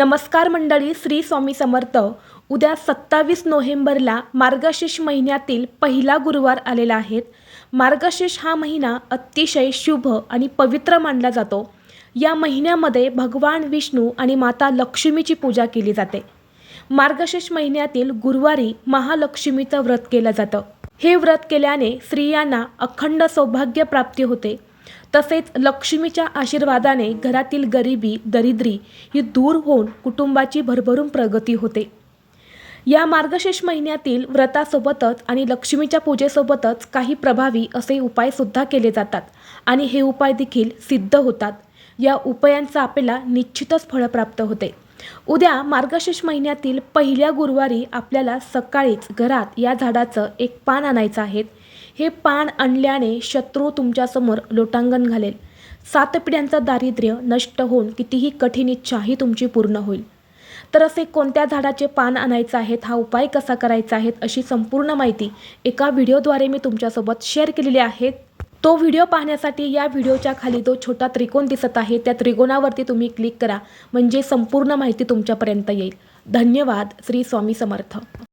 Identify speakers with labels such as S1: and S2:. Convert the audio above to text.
S1: नमस्कार मंडळी श्री स्वामी समर्थ. उद्या सत्तावीस नोव्हेंबरला मार्गशीर्ष महिन्यातील पहिला गुरुवार आलेला आहे. मार्गशीर्ष हा महिना अतिशय शुभ आणि पवित्र मानला जातो. या महिन्यामध्ये भगवान विष्णू आणि माता लक्ष्मीची पूजा केली जाते. मार्गशीर्ष महिन्यातील गुरुवारी महालक्ष्मीचं व्रत केलं जातं. हे व्रत केल्याने स्त्रियांना अखंड सौभाग्य प्राप्ती होते. तसेच लक्ष्मीच्या आशीर्वादाने घरातील गरिबी दरिद्री ही दूर होऊन कुटुंबाची भरभरून प्रगती होते. या मार्गशीर्ष महिन्यातील व्रतासोबतच आणि लक्ष्मीच्या पूजेसोबतच काही प्रभावी असे उपायसुद्धा केले जातात आणि हे उपाय देखील सिद्ध होतात. या उपायांचा आपल्याला निश्चितच फळ प्राप्त होते. उद्या मार्गशीर्ष महिन्यातील पहिल्या गुरुवारी आपल्याला सकाळीच घरात या झाडाचं एक पान आणायचं आहे. हे पान आणल्याने शत्रू तुमच्यासमोर लोटांगण घालेल. सात पिढ्यांचं दारिद्र्य नष्ट होऊन कितीही कठीण इच्छा ही तुमची पूर्ण होईल. तर असे कोणत्या झाडाचे पान आणायचं आहेत हा उपाय कसा करायचा आहे अशी संपूर्ण माहिती एका व्हिडिओद्वारे मी तुमच्यासोबत शेअर केलेली आहे. तो व्हिडिओ पाहण्यासाठी या व्हिडिओच्या खाली जो छोटा त्रिकोण दिसत आहे. त्या त्रिकोणावरती तुम्ही क्लिक करा म्हणजे संपूर्ण माहिती तुमच्यापर्यंत येईल. धन्यवाद. श्री स्वामी समर्थ.